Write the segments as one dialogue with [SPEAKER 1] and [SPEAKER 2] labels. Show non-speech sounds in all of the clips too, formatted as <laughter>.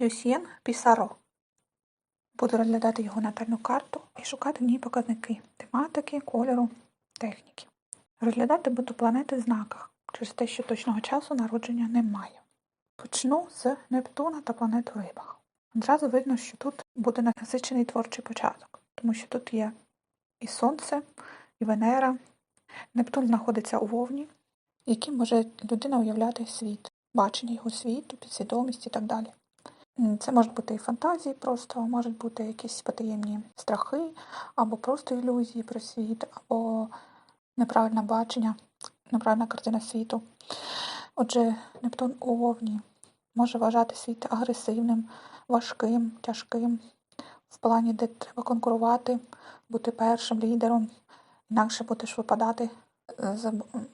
[SPEAKER 1] Люсьєн Пісаро. Буду розглядати його натальну карту і шукати в ній показники тематики, кольору, техніки. Розглядати буду планети в знаках, через те, що точного часу народження немає. Почну з Нептуна та планет в рибах. Одразу видно, що тут буде насичений творчий початок, тому що тут є і Сонце, і Венера. Нептун знаходиться у вовні, яким може людина уявляти світ, бачення його світу, підсвідомість і так далі. Це можуть бути і фантазії просто, можуть бути якісь потаємні страхи, або просто ілюзії про світ, або неправильне бачення, неправильна картина світу. Отже, Нептун у вовні може вважати світ агресивним, важким, тяжким, в плані, де треба конкурувати, бути першим лідером, інакше будеш випадати е, з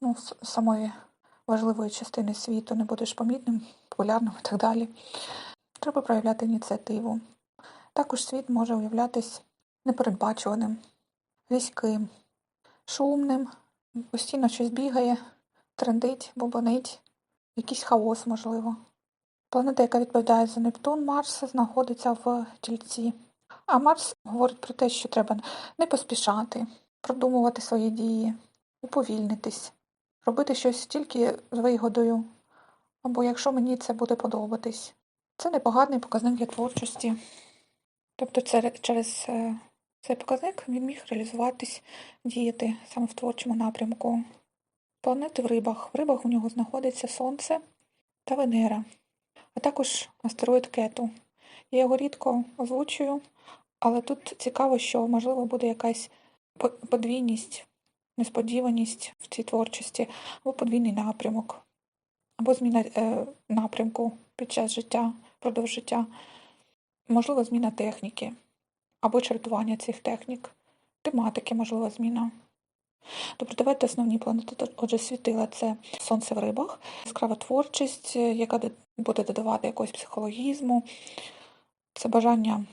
[SPEAKER 1] ну, самої важливої частини світу, не будеш помітним, популярним і так далі. Треба проявляти ініціативу. Також світ може уявлятись непередбачуваним, різким, шумним, постійно щось бігає, трендить, бубонить, якийсь хаос, можливо. Планета, яка відповідає за Нептун, Марс, знаходиться в тільці. А Марс говорить про те, що треба не поспішати, продумувати свої дії, уповільнитись, робити щось тільки з вигодою, або якщо мені це буде подобатись. Це непоганий показник для творчості. Тобто це, через е, цей показник він міг реалізуватись, діяти саме в творчому напрямку. Планети в рибах. В рибах у нього знаходиться Сонце та Венера, а також астероїд Кету. Я його рідко озвучую, але тут цікаво, що можливо буде якась подвійність, несподіваність в цій творчості, або подвійний напрямок, або зміна е, напрямку під час життя, впродовж життя, можливо, зміна техніки, або чергування цих технік, тематики, можливо, зміна. Тобто давайте основні планети. Отже, світила це сонце в рибах, яскрава творчість, е, яка буде додавати якогось психологізму, це бажання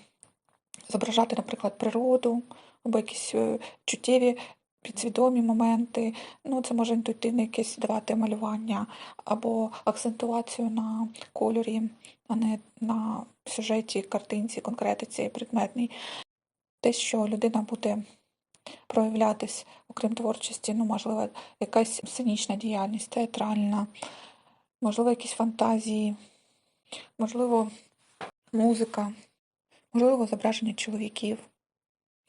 [SPEAKER 1] зображати, наприклад, природу або якісь е, чуттєві підсвідомі моменти. Ну, це може інтуїтивне якесь давати малювання або акцентуацію на кольорі, а не на сюжеті, картинці, конкретиці предметній. Те, що людина буде проявлятись, окрім творчості, ну, можливо, якась сценічна діяльність, театральна, можливо, якісь фантазії, можливо, музика, можливо, зображення чоловіків.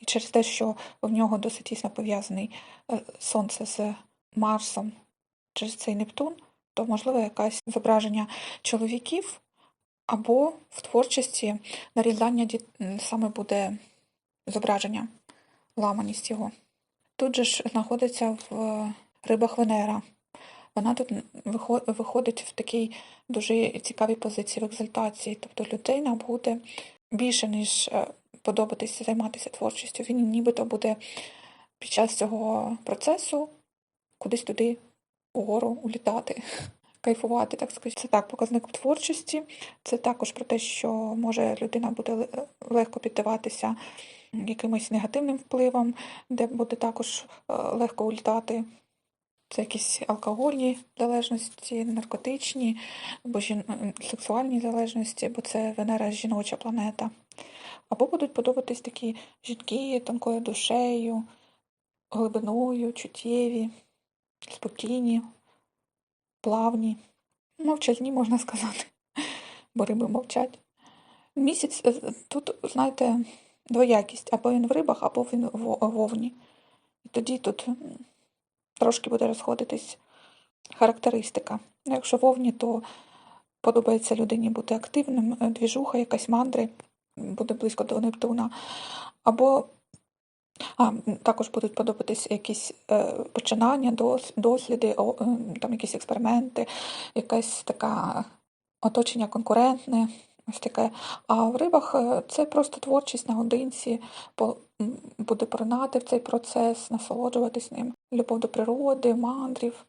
[SPEAKER 1] І через те, що в нього досить тісно пов'язаний е, сонце з Марсом через цей Нептун, то можливо якесь зображення чоловіків, або в творчості нарізання діт- саме буде зображення, ламаність його. Тут же ж знаходиться в рибах Венера. Вона тут виходить в такій дуже цікавій позиції в екзальтації. Тобто людина буде більше, ніж е, подобатися займатися творчістю. Він нібито буде під час цього процесу кудись туди угору улітати, <laughs> кайфувати, так сказати. Це так, показник творчості. Це також про те, що може людина буде легко піддаватися якимось негативним впливам, де буде також е, легко улітати. Це якісь алкогольні залежності, наркотичні або сексуальні залежності, бо це Венера жіноча планета. Або будуть подобатись такі жінки тонкою душею, глибиною, чуттєві, спокійні, плавні, мовчазні, можна сказати, <laughs> бо риби мовчать. Місяць е, тут, знаєте, двоякість, або він в рибах, або він в вовні. І тоді тут трошки буде розходитись характеристика. Якщо вовні, то подобається людині бути активним, е, двіжуха, якась мандри, буде близько до Нептуна. Або а, також будуть подобатись якісь е, починання, дос, досліди, о, е, там якісь експерименти, якась така оточення конкурентне, ось таке. А в рибах е, це просто творчість наодинці, буде поринати в цей процес, насолоджуватись ним. Любов до природи, мандрів,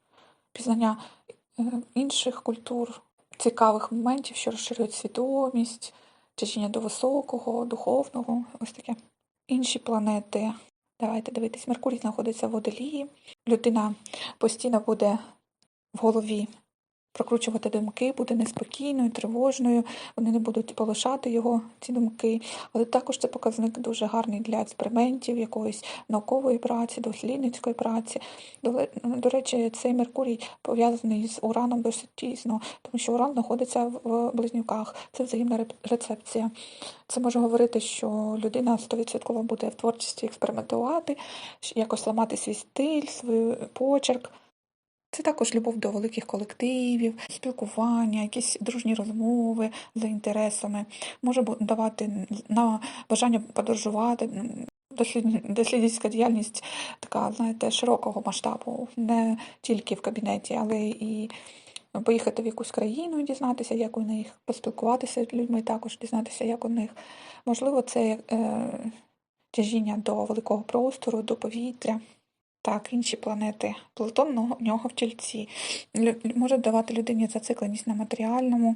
[SPEAKER 1] пізнання е, інших культур, цікавих моментів, що розширюють свідомість, тяжіння до високого, духовного, ось таке. Інші планети. Давайте дивитись. Меркурій знаходиться в водолії. Людина постійно буде в голові прокручувати думки, буде неспокійною, тривожною, вони не будуть полишати його, ці думки. Але також це показник дуже гарний для експериментів, якоїсь наукової праці, дослідницької праці. До, до речі, цей Меркурій пов'язаний з Ураном досить тісно, тому що Уран знаходиться в близнюках. Це взаємна рецепція. Це може говорити, що людина 100% буде в творчості експериментувати, якось ламати свій стиль, свій почерк. Це також любов до великих колективів, спілкування, якісь дружні розмови за інтересами. Може давати на бажання подорожувати. Дослідницька діяльність така, знаєте, широкого масштабу, не тільки в кабінеті, але і поїхати в якусь країну і дізнатися, як у них, поспілкуватися з людьми, також дізнатися, як у них. Можливо, це е, тяжіння до великого простору, до повітря. Так, інші планети. Плутон у нього в тільці. Може давати людині зацикленість на матеріальному,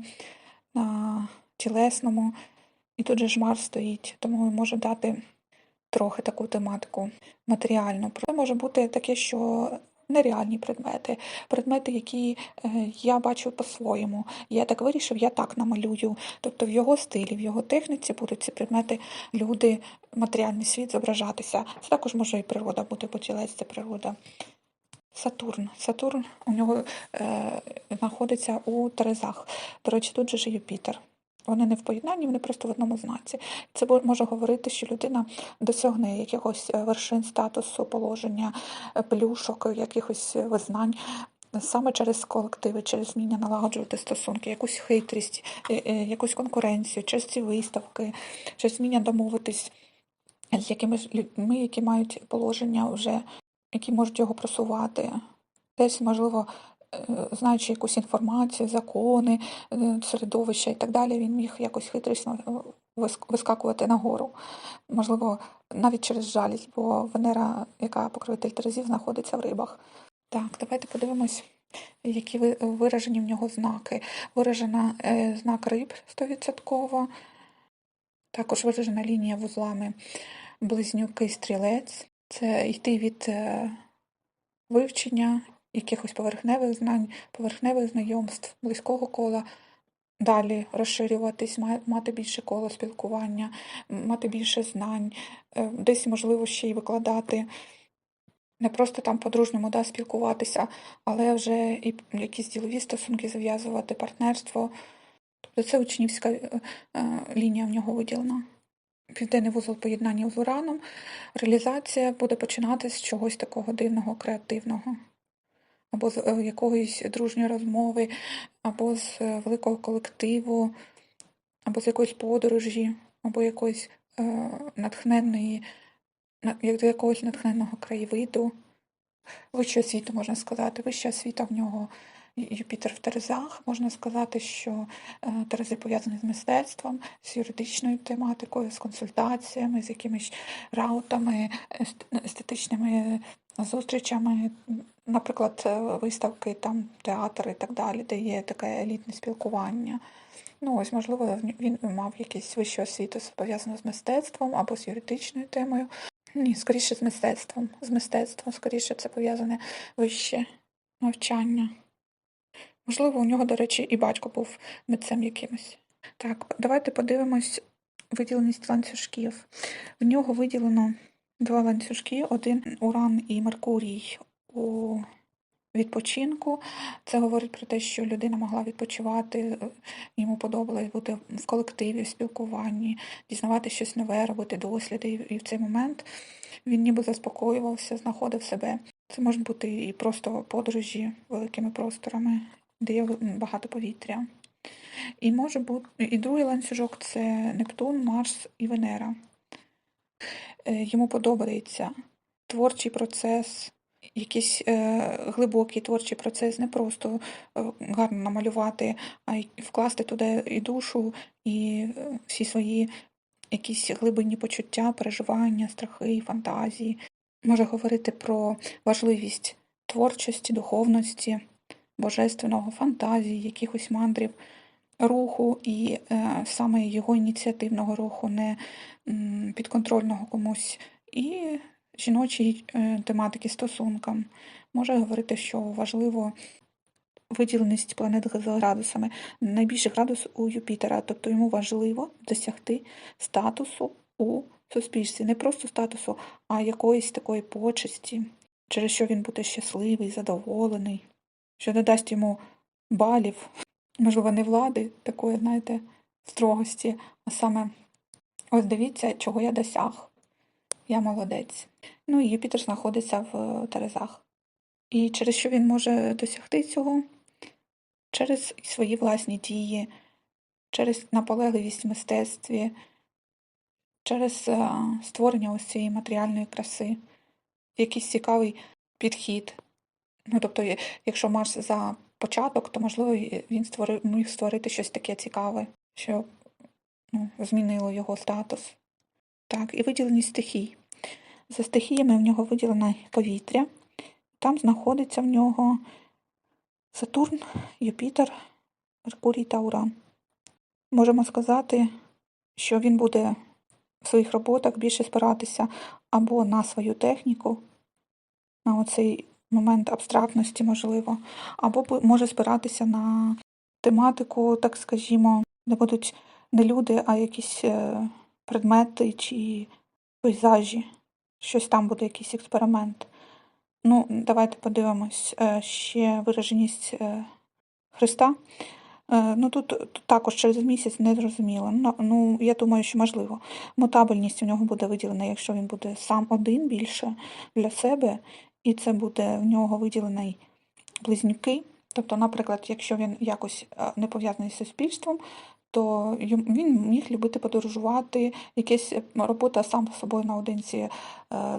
[SPEAKER 1] на тілесному. І тут же ж Марс стоїть, тому може дати трохи таку тематику матеріальну. Це може бути таке, що нереальні предмети, предмети, які е, я бачу по-своєму. Я так вирішив, я так намалюю. Тобто в його стилі, в його техніці будуть ці предмети, люди, матеріальний світ зображатися. Це також може і природа бути, бо це природа. Сатурн. Сатурн у нього е, знаходиться у Терезах. До речі, тут же ж Юпітер. Вони не в поєднанні, вони просто в одному знаці. Це може говорити, що людина досягне якихось е, вершин статусу, положення, е, плюшок, якихось е, визнань. Саме через колективи, через вміння налагоджувати стосунки, якусь хитрість, якусь конкуренцію, через ці виставки, через вміння домовитись з якимись людьми, які мають положення вже, які можуть його просувати. Десь, можливо, знаючи якусь інформацію, закони, е, середовище і так далі, він міг якось хитрісно е, вискакувати нагору. Можливо, навіть через жалість, бо Венера, яка покровитель Терезів, знаходиться в рибах. Так, давайте подивимось, які виражені в нього знаки. Виражена е, знак риб 100%, також виражена лінія вузлами близнюки стрілець. Це йти від вивчення якихось поверхневих знань, поверхневих знайомств, близького кола. Далі розширюватись, мати більше коло спілкування, мати більше знань, е, десь можливо ще й викладати, не просто там по-дружньому да, спілкуватися, але вже і якісь ділові стосунки зав'язувати, партнерство. Тобто це учнівська е, е, лінія в нього виділена. Південний вузол поєднання з ураном. Реалізація буде починати з чогось такого дивного, креативного, або з е, якоїсь дружньої розмови, або з е, великого колективу, або з якоїсь подорожі, або якоїсь е, натхненної, як до якогось натхненного краєвиду. Вищого світу, можна сказати. Вища освіта в нього Юпітер в Терезах. Можна сказати, що е, Терези пов'язані з мистецтвом, з юридичною тематикою, з консультаціями, з якимись раутами, естетичними зустрічами, наприклад, е, виставки, там, театр і так далі, де є таке елітне спілкування. Ну, ось, можливо, він мав якісь вищу освіту пов'язану з мистецтвом або з юридичною темою. Ні, скоріше з мистецтвом. З мистецтвом, скоріше це пов'язане вище навчання. Можливо, у нього, до речі, і батько був митцем якимось. Так, давайте подивимось виділеність ланцюжків. В нього виділено два ланцюжки: один Уран і Меркурій у відпочинку. Це говорить про те, що людина могла відпочивати, е, йому подобалось бути в колективі, в спілкуванні, дізнавати щось нове, робити досліди. І- в цей момент він ніби заспокоювався, знаходив себе. Це можуть бути і просто подорожі великими просторами, де є багато повітря. І може бути і другий ланцюжок це Нептун, Марс і Венера. Е, Йому подобається творчий процес, якийсь е, глибокий творчий процес, не просто е, гарно намалювати, а й вкласти туди і душу, і всі свої якісь глибинні почуття, переживання, страхи, фантазії. Може говорити про важливість творчості, духовності, божественного, фантазії, якихось мандрів, руху і е, саме його ініціативного руху, не підконтрольного комусь, і жіночій е, тематики стосункам. Може говорити, що важливо виділеність планет з градусами. Найбільший градус у Юпітера, тобто йому важливо досягти статусу у суспільстві. Не просто статусу, а якоїсь такої почесті, через що він буде щасливий, задоволений, що додасть йому балів, можливо, не влади, такої, знаєте, строгості, а саме ось дивіться, чого я досяг. Я молодець. Ну і Юпітер знаходиться в Терезах. І через що він може досягти цього? Через свої власні дії, через наполегливість в мистецтві, через е, створення ось цієї матеріальної краси, якийсь цікавий підхід. Ну, тобто, якщо Марс за початок, то можливо він створив, міг створити щось таке цікаве, що ну, змінило його статус. Так, і виділеність стихій. За стихіями в нього виділено повітря. Там знаходиться в нього Сатурн, Юпітер, Меркурій та Уран. Можемо сказати, що він буде в своїх роботах більше спиратися або на свою техніку, на оцей момент абстрактності, можливо, або може спиратися на тематику, так скажімо, де будуть не люди, а якісь е, предмети чи пейзажі. Щось там буде якийсь експеримент. Ну, давайте подивимось е, ще вираженість е, Христа. Ну, тут, тут також через місяць не зрозуміло. Ну, ну, я думаю, що можливо. Мутабельність у нього буде виділена, якщо він буде сам один більше для себе, і це буде в нього виділений близнюки. Тобто, наприклад, якщо він якось е, не пов'язаний з суспільством, то він міг любити подорожувати, якась е, робота сам з собою наодинці е,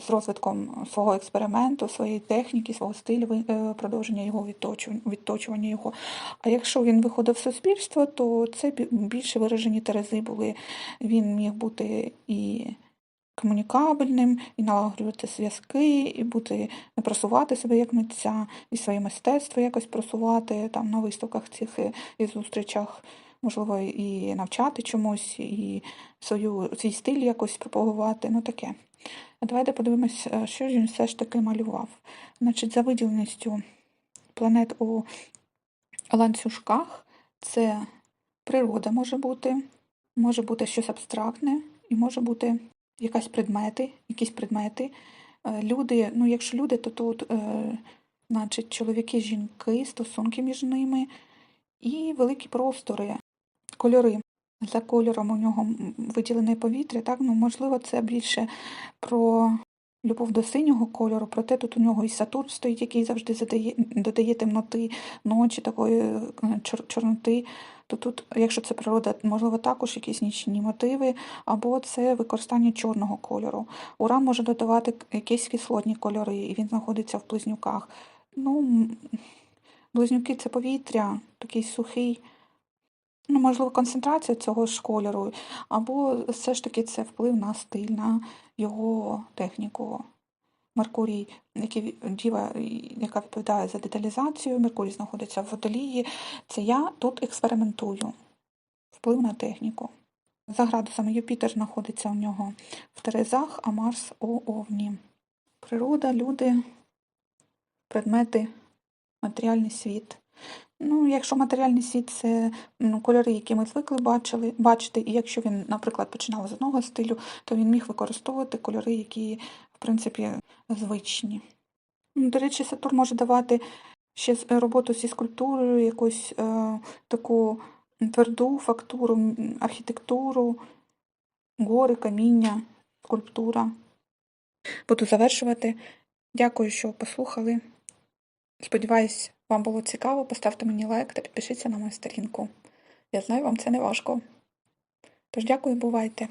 [SPEAKER 1] з розвитком свого експерименту, своєї техніки, свого стилю, продовження його відточування його. А якщо він виходив в суспільство, то це більше виражені терези були. Він міг бути і комунікабельним, і налагоджувати зв'язки, і бути просувати себе як митця, і своє мистецтво якось просувати там на виставках цих і, і зустрічах, можливо, і навчати чомусь, і свою свій стиль якось пропагувати. Ну таке. Давайте подивимось, е, що ж він все ж таки малював. Значить, за виділеністю планет у ланцюжках це природа може бути, може бути щось абстрактне, і може бути якась предмети, якісь предмети. Е, Люди, ну якщо люди, то тут, е, значить, чоловіки, жінки, стосунки між ними і великі простори, кольори. За кольором у нього виділене повітря, так, ну можливо, це більше про любов до синього кольору, проте тут у нього і Сатурн стоїть, який завжди задає, додає темноти, ночі, такої е, чор- чорноти. То тут, якщо це природа, можливо, також якісь нічні мотиви, або це використання чорного кольору. Уран може додавати якісь кислотні кольори, і він знаходиться в близнюках. Ну, близнюки це повітря, такий сухий. Ну, можливо, концентрація цього ж кольору, або все ж таки це вплив на стиль, на його техніку. Меркурій, який діва, яка відповідає за деталізацію, Меркурій знаходиться в водолії. Це я тут експериментую. Вплив на техніку. За градусами Юпітер знаходиться у нього в Терезах, а Марс у Овні. Природа, люди, предмети, матеріальний світ. Ну, якщо матеріальний світ це ну, кольори, які ми звикли бачили, бачити, і якщо він, наприклад, починав з одного стилю, то він міг використовувати кольори, які, принципі, звичні. Ну, До речі, Сатурн може давати ще роботу зі скульптурою, якусь е, таку тверду фактуру, архітектуру, гори, каміння, скульптура. Буду завершувати. Дякую, що послухали. Сподіваюсь, вам було цікаво. Поставте мені лайк та підпишіться на мою сторінку. Я знаю, вам це не важко. Тож дякую, бувайте.